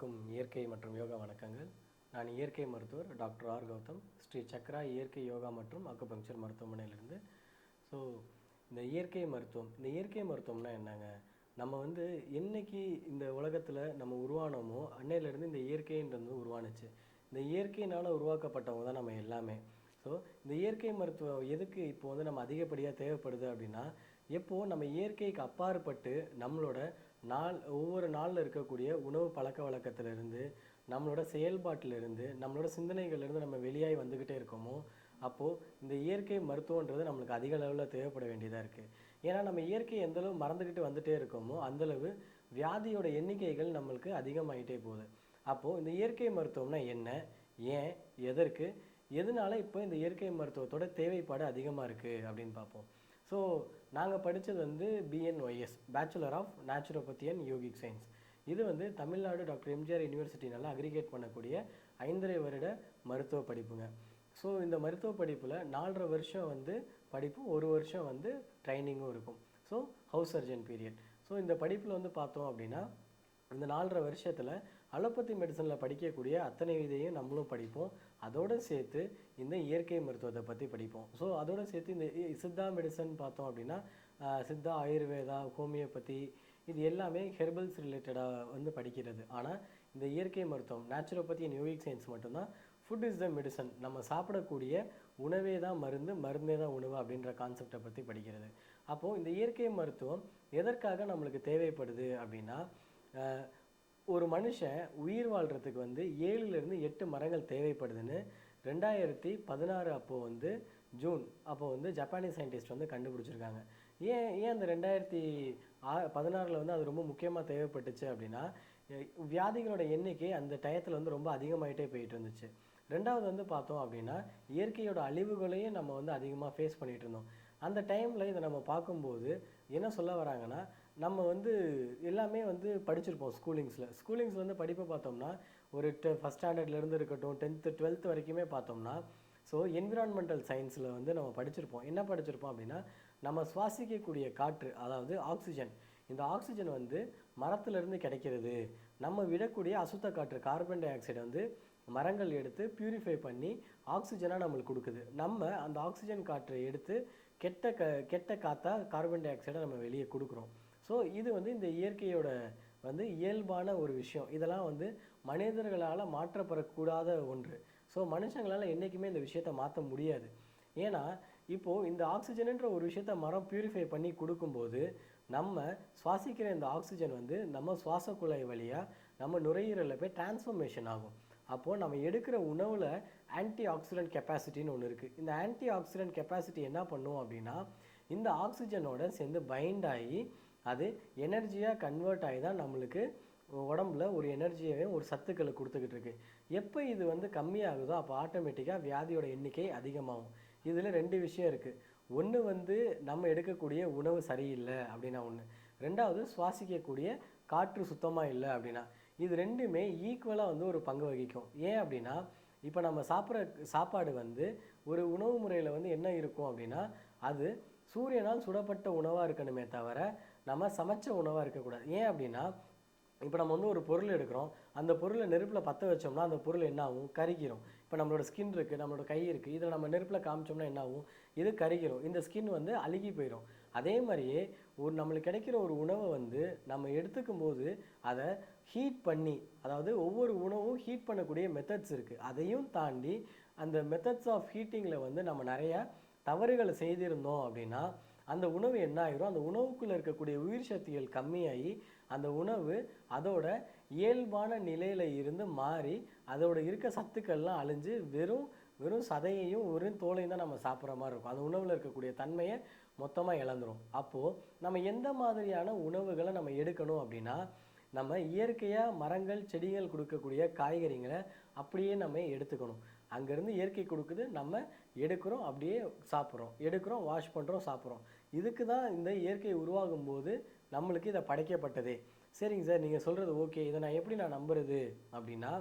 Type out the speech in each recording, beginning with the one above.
அனைவருக்கும் இயற்கை மற்றும் யோகா வணக்கங்கள். நான் இயற்கை மருத்துவர் டாக்டர் ஆர் கௌதம். ஸ்ரீ சக்ரா இயற்கை யோகா மற்றும் அக்குபங்க்சர் மருத்துவமனையிலிருந்து. ஸோ இந்த இயற்கை மருத்துவம் இந்த இயற்கை மருத்துவம்னா என்னங்க? நம்ம வந்து என்னைக்கு இந்த உலகத்தில் நம்ம உருவானோமோ அன்னையிலேருந்து இந்த இயற்கைன்றது உருவானுச்சு. இந்த இயற்கையினால் உருவாக்கப்பட்டவங்க தான் நம்ம எல்லாமே. ஸோ இந்த இயற்கை மருத்துவம் எதுக்கு இப்போ வந்து நம்ம அதிகப்படியாக தேவைப்படுது அப்படின்னா எப்போது நம்ம இயற்கைக்கு அப்பாற்பட்டு நம்மளோட நாள் ஒவ்வொரு நாளில் இருக்கக்கூடிய உணவு பழக்க வழக்கத்திலிருந்து நம்மளோட செயல்பாட்டிலிருந்து நம்மளோட சிந்தனைகள்லேருந்து நம்ம வெளியாகி வந்துக்கிட்டே இருக்கோமோ அப்போது இந்த இயற்கை மருத்துவன்றது நம்மளுக்கு அதிக அளவில் தேவைப்பட வேண்டியதாக இருக்குது ஏன்னா நம்ம இயற்கையை எந்தளவு மறந்துக்கிட்டு வந்துகிட்டே இருக்கோமோ அந்தளவு வியாதியோட எண்ணிக்கைகள் நம்மளுக்கு அதிகமாகிட்டே போகுது. அப்போது இந்த இயற்கை மருத்துவம்னா என்ன? ஏன்? எதற்கு? எதனால இப்போ இந்த இயற்கை மருத்துவத்தோட தேவைப்பாடு அதிகமாக இருக்குது அப்படின்னு பார்ப்போம். ஸோ நாங்கள் படித்தது வந்து B N Y S bachelor of naturopathy and yogic science இது வந்து Tamil Nadu doctor M G R யூனிவர்சிட்டினால் அக்ரிகேட் பண்ணக்கூடிய ஐந்தரை வருட மருத்துவ படிப்புங்க. ஸோ இந்த மருத்துவ படிப்பில் நாலரை வருஷம் வந்து படிப்பும் ஒரு வருஷம் வந்து ட்ரைனிங்கும் இருக்கும். So house surgeon period so இந்த படிப்பில் வந்து பார்த்தோம் அப்படின்னா இந்த நாலரை வருஷத்தில் அலோபதி மெடிசனில் படிக்கக்கூடிய அத்தனை இதையும் நம்மளும் படிப்போம். அதோடு சேர்த்து இந்த இயற்கை மருத்துவத்தை பற்றி படிப்போம். ஸோ அதோடு சேர்த்து இந்த சித்தா மெடிசன் பார்த்தோம் அப்படின்னா சித்தா ஆயுர்வேதா ஹோமியோபதி இது எல்லாமே ஹெர்பல்ஸ் ரிலேட்டடாக வந்து படிக்கிறது. ஆனால் இந்த இயற்கை மருத்துவம் நேச்சுரோபதி அண்ட் யோகிக் சயின்ஸ் மட்டும்தான். ஃபுட் இஸ் த மெடிசன் நம்ம சாப்பிடக்கூடிய உணவே தான் மருந்து மருந்தே தான் உணவு அப்படின்ற கான்செப்டை பற்றி படிக்கிறது. அப்போது இந்த இயற்கை மருத்துவம் எதற்காக நம்மளுக்கு தேவைப்படுது அப்படின்னா ஒரு மனுஷன் உயிர் வாழ்கிறதுக்கு வந்து ஏழுலேருந்து எட்டு மரங்கள் தேவைப்படுதுன்னு ரெண்டாயிரத்தி பதினாறு அப்போது வந்து ஜூன் அப்போது வந்து ஜப்பானீஸ் சயின்டிஸ்ட் வந்து கண்டுபிடிச்சிருக்காங்க. ஏன் ஏன் அந்த ரெண்டாயிரத்தி ஆ பதினாறில் வந்து அது ரொம்ப முக்கியமாக தேவைப்பட்டுச்சு அப்படின்னா வியாதிகளோட எண்ணிக்கை அந்த டயத்தில் வந்து ரொம்ப அதிகமாகிட்டே போயிட்டு இருந்துச்சு. ரெண்டாவது வந்து பார்த்தோம் அப்படின்னா இயற்கையோட அழிவுகளையும் நம்ம வந்து அதிகமாக ஃபேஸ் பண்ணிகிட்டு இருந்தோம். அந்த டைமில் இதை நம்ம பார்க்கும்போது என்ன சொல்ல வராங்கன்னா நம்ம வந்து எல்லாமே வந்து படிச்சிருப்போம் ஸ்கூலிங்ஸில். ஸ்கூலிங்ஸில் வந்து படிப்பை பார்த்தோம்னா ஒரு டெ ஃபஸ்ட் ஸ்டாண்டர்ட்லேருந்து இருக்கட்டும் டென்த்து டுவெல்த் வரைக்குமே பார்த்தோம்னா ஸோ என்விரான்மெண்டல் சயின்ஸில் வந்து நம்ம படிச்சிருப்போம். என்ன படிச்சிருப்போம் அப்படின்னா நம்ம சுவாசிக்கக்கூடிய காற்று அதாவது ஆக்சிஜன் இந்த ஆக்சிஜன் வந்து மரத்துலேருந்து கிடைக்கிறது. நம்ம விடக்கூடிய அசுத்த காற்று கார்பன் டை ஆக்சைடை வந்து மரங்கள் எடுத்து பியூரிஃபை பண்ணி ஆக்சிஜனாக நம்மளுக்கு கொடுக்குது. நம்ம அந்த ஆக்சிஜன் காற்றை எடுத்து கெட்ட க கெட்ட காற்றா கார்பன் டை ஆக்சைடை நம்ம வெளியே கொடுக்குறோம். ஸோ இது வந்து இந்த இயற்கையோட வந்து இயல்பான ஒரு விஷயம். இதெல்லாம் வந்து மனிதர்களால் மாற்றப்படக்கூடாத ஒன்று. ஸோ மனுஷங்களால் என்றைக்குமே இந்த விஷயத்தை மாற்ற முடியாது. ஏன்னா இப்போது இந்த ஆக்சிஜன்ன்ற ஒரு விஷயத்த மரம் பியூரிஃபை பண்ணி கொடுக்கும்போது நம்ம சுவாசிக்கிற இந்த ஆக்சிஜன் வந்து நம்ம சுவாச குழாய் வழியாக நம்ம நுரையீரலில் போய் டிரான்ஸ்ஃபர்மேஷன் ஆகும். அப்போது நம்ம எடுக்கிற உணவில் ஆன்டி ஆக்சிடென்ட் கெப்பாசிட்டின்னு ஒன்று இருக்குது இந்த ஆன்டி ஆக்சிடென்ட் கெப்பாசிட்டி என்ன பண்ணும் அப்படின்னா இந்த ஆக்சிஜனோட சேர்ந்து பைண்ட் ஆகி அது எனர்ஜியாக கன்வெர்ட் ஆகி தான் நம்மளுக்கு உடம்புல ஒரு எனர்ஜியையும் ஒரு சத்துக்களை கொடுத்துக்கிட்டு இருக்கு. எப்போ இது வந்து கம்மியாகுதோ அப்போ ஆட்டோமேட்டிக்காக வியாதியோட எண்ணிக்கை அதிகமாகும். இதில் ரெண்டு விஷயம் இருக்குது ஒன்று வந்து நம்ம எடுக்கக்கூடிய உணவு சரியில்லை அப்படின்னா ஒன்று ரெண்டாவது சுவாசிக்கக்கூடிய காற்று சுத்தமாக இல்லை அப்படின்னா. இது ரெண்டுமே ஈக்குவலாக வந்து ஒரு பங்கு வகிக்கும். ஏன் அப்படின்னா இப்போ நம்ம சாப்பிட்ற சாப்பாடு வந்து ஒரு உணவு முறையில் வந்து என்ன இருக்கும் அப்படின்னா அது சூரியனால் சுடப்பட்ட உணவாக இருக்கணுமே தவிர நம்ம சமைச்ச உணவாக இருக்கக்கூடாது. ஏன் அப்படின்னா இப்போ நம்ம வந்து ஒரு பொருள் எடுக்கிறோம். அந்த பொருளை நெருப்பில் பற்ற வச்சோம்னா அந்த பொருள் என்ன ஆகும் கருகிரும். இப்போ நம்மளோட ஸ்கின் இருக்குது நம்மளோட கை இருக்குது இதில் நம்ம நெருப்பில் காமிச்சோம்னா என்ன ஆகும் இது கருகிரும். இந்த ஸ்கின் வந்து அழுகி போயிடும் அதே மாதிரியே ஒரு நம்மளுக்கு கிடைக்கிற ஒரு உணவை வந்து நம்ம எடுத்துக்கும் போது அதை ஹீட் பண்ணி அதாவது ஒவ்வொரு உணவும் ஹீட் பண்ணக்கூடிய மெத்தட்ஸ் இருக்குது அதையும் தாண்டி அந்த மெத்தட்ஸ் ஆஃப் ஹீட்டிங்கில் வந்து நம்ம நிறையா தவறுகளை செய்திருந்தோம் அப்படின்னா அந்த உணவு என்ன ஆயிரும்? அந்த உணவுக்குள்ளே இருக்கக்கூடிய உயிர் சக்திகள் கம்மியாகி அந்த உணவு அதோட இயல்பான நிலையில் இருந்து மாறி அதோட இருக்க சத்துக்கள்லாம் அழிஞ்சு வெறும் வெறும் சதையையும் வெறும் தோலையும் தான் நம்ம சாப்பிட்ற மாதிரி இருக்கும். அந்த உணவில் இருக்கக்கூடிய தன்மையை மொத்தமாக இழந்துரும். அப்போது நம்ம எந்த மாதிரியான உணவுகளை நம்ம எடுக்கணும் அப்படின்னா நம்ம இயற்கையாக மரங்கள் செடிகள் கொடுக்கக்கூடிய காய்கறிகளை அப்படியே நம்ம எடுத்துக்கணும். அங்கேருந்து இயற்கை கொடுக்குது நம்ம எடுக்கிறோம் அப்படியே சாப்பிட்றோம். எடுக்கிறோம் வாஷ் பண்ணுறோம் சாப்பிட்றோம். இதுக்கு தான் இந்த இயற்கை உருவாகும் போது நம்மளுக்கு இதை படைக்கப்பட்டதே. சரிங்க சார் நீங்கள் சொல்கிறது ஓகே இதை நான் எப்படி நான் நம்புறது அப்படின்னா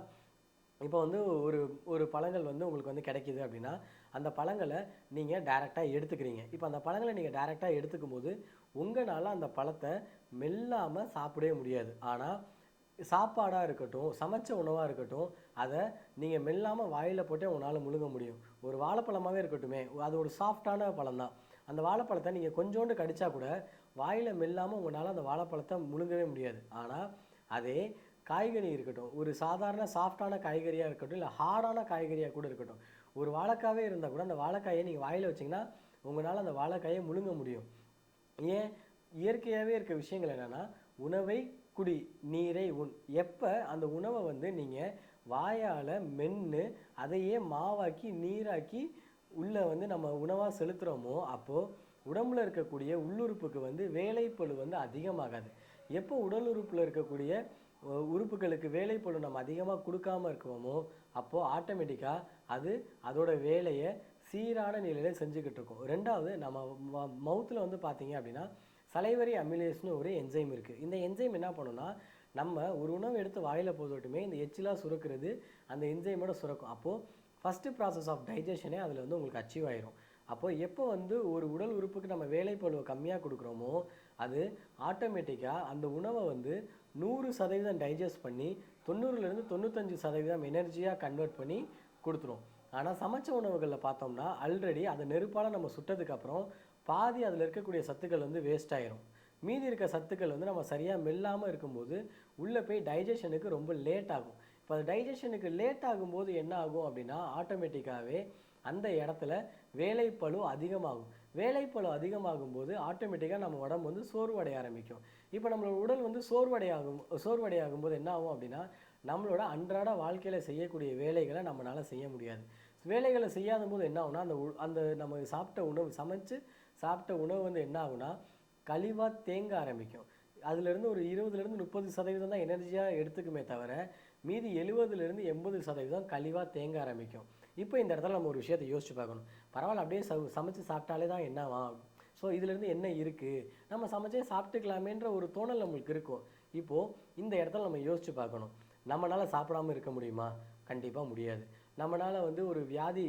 இப்போ வந்து ஒரு ஒரு பழங்கள் வந்து உங்களுக்கு வந்து கிடைக்கிது அப்படின்னா அந்த பழங்களை நீங்கள் டைரெக்டாக எடுத்துக்கிறீங்க. இப்போ அந்த பழங்களை நீங்கள் டைரெக்டாக எடுத்துக்கும் போது உங்களால் அந்த பழத்தை மெல்லாமல் சாப்பிடவே முடியாது. ஆனால் சாப்பாடாக இருக்கட்டும் சமைச்ச உணவாக இருக்கட்டும் அதை நீங்கள் மெல்லாமல் வாயில் போட்டே உங்களால் முழுங்க முடியும். ஒரு வாழைப்பழமாகவே இருக்கட்டுமே. அது ஒரு சாஃப்டான பழம் தான் அந்த வாழைப்பழத்தை நீங்கள் கொஞ்சோண்டு கடித்தா கூட வாயில் மெல்லாமல் உங்களால் அந்த வாழைப்பழத்தை முழுங்கவே முடியாது. ஆனால் அதே காய்கறி இருக்கட்டும் ஒரு சாதாரண சாஃப்டான காய்கறியாக இருக்கட்டும் இல்லை ஹார்டான காய்கறியாக கூட இருக்கட்டும் ஒரு வாழைக்காவே இருந்தால் கூட அந்த வாழைக்காயை நீங்கள் வாயில் வச்சிங்கன்னா உங்களால் அந்த வாழைக்காயை முழுங்க முடியும். ஏன்? இயற்கையாகவே இருக்க விஷயங்கள் என்னென்னா உணவை குடி நீரை உண். எப்போ அந்த உணவை வந்து நீங்கள் வாயால் மென்று அதையே மாவாக்கி நீராக்கி உள்ளே வந்து நம்ம உணவாக செலுத்துகிறோமோ அப்போது உடம்புல இருக்கக்கூடிய உள்ளுறுப்புக்கு வந்து வேலைப்பழு வந்து அதிகமாகாது. எப்போ உடல் உறுப்பில் இருக்கக்கூடிய உறுப்புகளுக்கு வேலைப்பழு நம்ம அதிகமாக கொடுக்காம இருக்கோமோ அப்போது ஆட்டோமேட்டிக்காக அது அதோட வேலையை சீரான நிலையில் செஞ்சுக்கிட்டு இருக்கும். ரெண்டாவது நம்ம மவுத்தில் வந்து பார்த்தீங்க அப்படின்னா சலைவரி அமிலேஸ்னு ஒரு என்சைம் இருக்குது இந்த என்சைம் என்ன பண்ணுன்னா நம்ம ஒரு உணவு எடுத்து வாயில் போதோட்டுமே இந்த எச்சிலாக சுரக்கிறது அந்த என்சைமோட சுரக்கும். அப்போது ஃபஸ்ட்டு ப்ராசஸ் ஆஃப் டைஜஷனே அதில் வந்து உங்களுக்கு அச்சீவ் ஆயிரும். அப்போது எப்போ வந்து ஒரு உடல் உறுப்புக்கு நம்ம வேலைப்பளுவை கம்மியாக கொடுக்குறோமோ அது ஆட்டோமேட்டிக்காக அந்த உணவை வந்து நூறு சதவீதம் டைஜஸ்ட் பண்ணி தொண்ணூறுலேருந்து தொண்ணூத்தஞ்சு சதவீதம் எனர்ஜியாக கன்வெர்ட் பண்ணி கொடுத்துரும். ஆனால் சமைச்ச உணவுகளில் பார்த்தோம்னா ஆல்ரெடி அதை நெருப்பால் நம்ம சுட்டதுக்கப்புறம் பாதி அதில் இருக்கக்கூடிய சத்துக்கள் வந்து வேஸ்ட் ஆயிரும். மீதி இருக்க சத்துக்கள் வந்து நம்ம சரியாக மெல்லாமல் இருக்கும்போது உள்ளே போய் டைஜஷனுக்கு ரொம்ப லேட் ஆகும். இப்போ அது டைஜஷனுக்கு லேட் ஆகும்போது என்ன ஆகும் அப்படின்னா ஆட்டோமேட்டிக்காகவே அந்த இடத்துல வேலைப்பழு அதிகமாகும். வேலைப்பழு அதிகமாகும் போது ஆட்டோமேட்டிக்காக நம்ம உடம்பு வந்து சோர்வடைய ஆரம்பிக்கும். இப்போ நம்மளோட உடல் வந்து சோர்வடையாகும் சோர்வடையாகும் போது என்ன ஆகும் அப்படின்னா நம்மளோட அன்றாட வாழ்க்கையில் செய்யக்கூடிய வேலைகளை நம்மளால் செய்ய முடியாது. வேலைகளை செய்யாத போது என்ன ஆகும்னா அந்த உ- அந்த நம்ம சாப்பிட்ட உணவு சமைச்சு சாப்பிட்ட உணவு வந்து என்ன ஆகுனா கழிவாக தேங்க ஆரம்பிக்கும். அதுலேருந்து ஒரு இருபதுலேருந்து முப்பது சதவீதம் தான் எனர்ஜியாக எடுத்துக்குமே தவிர மீதி எழுபதுலேருந்து எண்பது சதவீதம் கழிவாக தேங்க ஆரம்பிக்கும். இப்போ இந்த இடத்துல நம்ம ஒரு விஷயத்தை யோசிச்சு பார்க்கணும். பரவாயில்ல அப்படியே ச சமைச்சு சாப்பிட்டாலே தான் என்னவா ஸோ இதுலேருந்து என்ன இருக்குது நம்ம சமைச்சே சாப்பிட்டுக்கலாமேன்ற ஒரு தோணல் நம்மளுக்கு இருக்கும். இப்போது இந்த இடத்துல நம்ம யோசிச்சு பார்க்கணும். நம்மளால் சாப்பிடாம இருக்க முடியுமா? கண்டிப்பாக முடியாது. நம்மளால் வந்து ஒரு வியாதி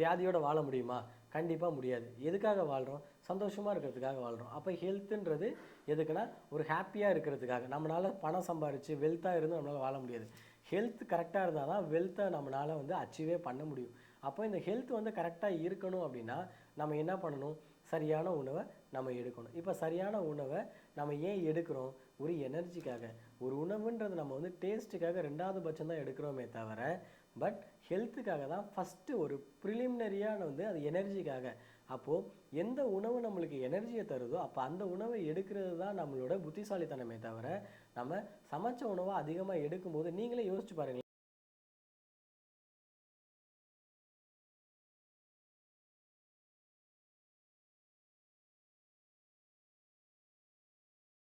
வியாதியோடு வாழ முடியுமா? கண்டிப்பாக முடியாது. எதுக்காக வாழ்கிறோம் சந்தோஷமாக இருக்கிறதுக்காக வாழ்கிறோம் அப்போ ஹெல்த்துன்றது எதுக்குன்னா ஒரு ஹாப்பியாக இருக்கிறதுக்காக. நம்மளால் பணம் சம்பாரித்து வெல்த்தாக இருந்து நம்மளால் வாழ முடியாது. ஹெல்த் கரெக்டாக இருந்தால் தான் வெல்த்தை நம்மளால் வந்து அச்சீவே பண்ண முடியும். அப்போ இந்த ஹெல்த் வந்து கரெக்டாக இருக்கணும் அப்படின்னா நம்ம என்ன பண்ணணும்? சரியான உணவை நம்ம எடுக்கணும். இப்போ சரியான உணவை நம்ம ஏன் எடுக்கிறோம்? ஒரு எனர்ஜிக்காக ஒரு உணவுன்றது நம்ம வந்து டேஸ்ட்டுக்காக ரெண்டாவது பட்சம் தான் எடுக்கிறோமே தவிர பட் ஹெல்த்துக்காக தான் ஃபஸ்ட்டு ஒரு ப்ரிலிமினரியான வந்து அது எனர்ஜிக்காக அப்போது எந்த உணவு நம்மளுக்கு எனர்ஜியை தருதோ அப்போ அந்த உணவை எடுக்கிறது தான் நம்மளோட புத்திசாலித்தனமே தவிர நம்ம சமைச்ச உணவை அதிகமாக எடுக்கும்போது நீங்களே யோசிச்சு பாருங்களேன்.